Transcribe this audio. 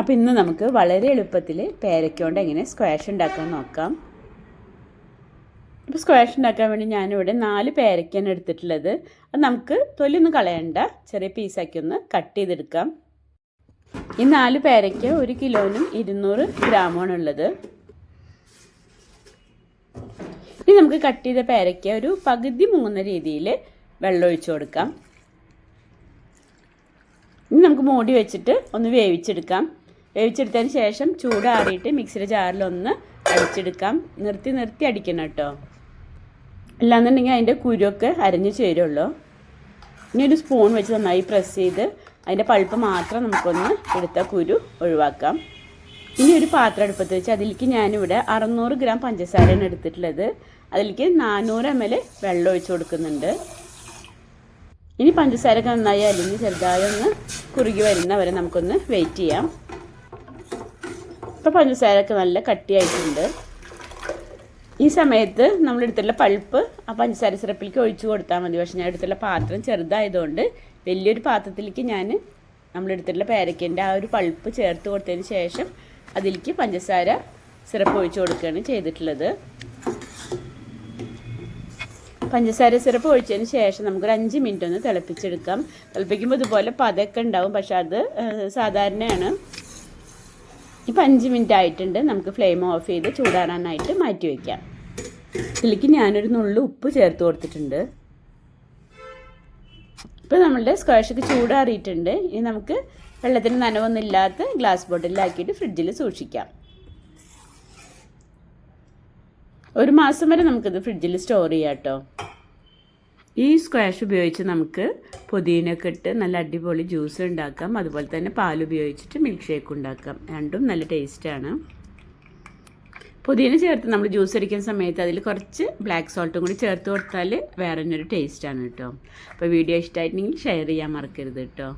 അപ്പോൾ ഇന്ന് നമുക്ക് വളരെ എളുപ്പത്തിൽ പേരയ്ക്കൊണ്ട് എങ്ങനെ സ്ക്വാഷ് ഉണ്ടാക്കാൻ നോക്കാം. ഇപ്പോൾ സ്ക്വാഷ് ഉണ്ടാക്കാൻ വേണ്ടി ഞാനിവിടെ നാല് പേരയ്ക്കാണ് എടുത്തിട്ടുള്ളത്. അത് നമുക്ക് തൊലിയൊന്നും കളയണ്ട ചെറിയ പീസാക്കി ഒന്ന് കട്ട് ചെയ്തെടുക്കാം. ഈ നാല് പേരയ്ക്ക് ഒരു കിലോനും ഇരുന്നൂറ് ഗ്രാമാണ് ഉള്ളത് ഇനി നമുക്ക് കട്ട് ചെയ്ത പേരയ്ക്ക് ഒരു പകുതി മൂന്ന രീതിയിൽ വെള്ളം ഒഴിച്ചു കൊടുക്കാം. ഇനി നമുക്ക് മൂടി വെച്ചിട്ട് ഒന്ന് വേവിച്ചെടുക്കാം. വേവിച്ചെടുത്തതിന് ശേഷം ചൂടാറിയിട്ട് മിക്സിയുടെ ജാറിലൊന്ന് അടിച്ചെടുക്കാം. നിർത്തി നിർത്തി അടിക്കണം കേട്ടോ അല്ലാന്നുണ്ടെങ്കിൽ അതിന്റെ കുരുവൊക്കെ അരഞ്ഞു ചേരുള്ളൂ. ഇനി ഒരു സ്പൂൺ വെച്ച് നന്നായി പ്രസ് ചെയ്ത് അതിന്റെ പഴുപ്പ് മാത്രം നമുക്കൊന്ന് എടുത്ത കുരു ഒഴിവാക്കാം. ഇനി ഒരു പാത്രം അടുപ്പത്ത് വെച്ച് അതിലേക്ക് ഞാനിവിടെ അറുന്നൂറ് ഗ്രാം പഞ്ചസാരയാണ് എടുത്തിട്ടുള്ളത്. അതിലേക്ക് നാനൂറ് എം എൽ വെള്ളം ഒഴിച്ച് കൊടുക്കുന്നുണ്ട്. ഇനി പഞ്ചസാരയൊക്കെ നന്നായി അലിഞ്ഞ് ചെറുതായി ഒന്ന് കുറുകി വരുന്നവരെ നമുക്കൊന്ന് വെയിറ്റ് ചെയ്യാം. ഇപ്പോൾ പഞ്ചസാരയൊക്കെ നല്ല കട്ടിയായിട്ടുണ്ട്. ഈ സമയത്ത് നമ്മൾ എടുത്തിട്ടുള്ള പൾപ്പ് ആ പഞ്ചസാര സിറപ്പിലേക്ക് ഒഴിച്ചു കൊടുത്താൽ മതി. പക്ഷേ ഞാൻ എടുത്തിട്ടുള്ള പാത്രം ചെറുതായതുകൊണ്ട് വലിയൊരു പാത്രത്തിലേക്ക് ഞാൻ നമ്മൾ എടുത്തിട്ടുള്ള പേരയ്ക്കന്റെ ആ ഒരു പൾപ്പ് ചേർത്ത് കൊടുത്തതിന് ശേഷം അതിലേക്ക് പഞ്ചസാര സിറപ്പ് ഒഴിച്ചു കൊടുക്കുകയാണ് ചെയ്തിട്ടുള്ളത്. പഞ്ചസാര സിറപ്പ് ഒഴിച്ചതിന് ശേഷം നമുക്കൊരു അഞ്ച് മിനിറ്റ് ഒന്ന് തിളപ്പിച്ചെടുക്കാം. തിളപ്പിക്കുമ്പോൾ ഇതുപോലെ പതൊക്കെ ഉണ്ടാവും. പക്ഷെ അത് സാധാരണയാണ്. ഇപ്പം അഞ്ച് മിനിറ്റ് ആയിട്ടുണ്ട്. നമുക്ക് ഫ്ലെയിം ഓഫ് ചെയ്ത് ചൂടാറാനായിട്ട് മാറ്റി വയ്ക്കാം ഇതിലേക്ക് ഞാനൊരു നുള്ളു ഉപ്പ് ചേർത്ത് കൊടുത്തിട്ടുണ്ട്. ഇപ്പോൾ നമ്മളുടെ സ്ക്വാഷൊക്കെ ചൂടാറിയിട്ടുണ്ട്. ഇനി നമുക്ക് വെള്ളത്തിന് നനവൊന്നുമില്ലാത്ത ഗ്ലാസ് ബോട്ടിലാക്കിയിട്ട് ഫ്രിഡ്ജിൽ സൂക്ഷിക്കാം. ഒരു മാസം വരെ നമുക്കിത് ഫ്രിഡ്ജിൽ സ്റ്റോർ ചെയ്യാം കേട്ടോ ഈ സ്ക്വാഷ് ഉപയോഗിച്ച് നമുക്ക് പുതിനൊക്കെ ഇട്ട് നല്ല അടിപൊളി ജ്യൂസ് ഉണ്ടാക്കാം. അതുപോലെ തന്നെ പാൽ ഉപയോഗിച്ചിട്ട് മിൽക്ക് ഷേക്ക് ഉണ്ടാക്കാം. രണ്ടും നല്ല ടേസ്റ്റാണ് പുതിന ചേർത്ത് നമ്മൾ ജ്യൂസ് അടിക്കുന്ന സമയത്ത് അതിൽ കുറച്ച് ബ്ലാക്ക് സോൾട്ടും കൂടി ചേർത്ത് കൊടുത്താൽ വേറെ ഒരു ടേസ്റ്റാണ് കേട്ടോ അപ്പോൾ വീഡിയോ ഇഷ്ടമായിട്ടുണ്ടെങ്കിൽ ഷെയർ ചെയ്യാൻ മറക്കരുത് കേട്ടോ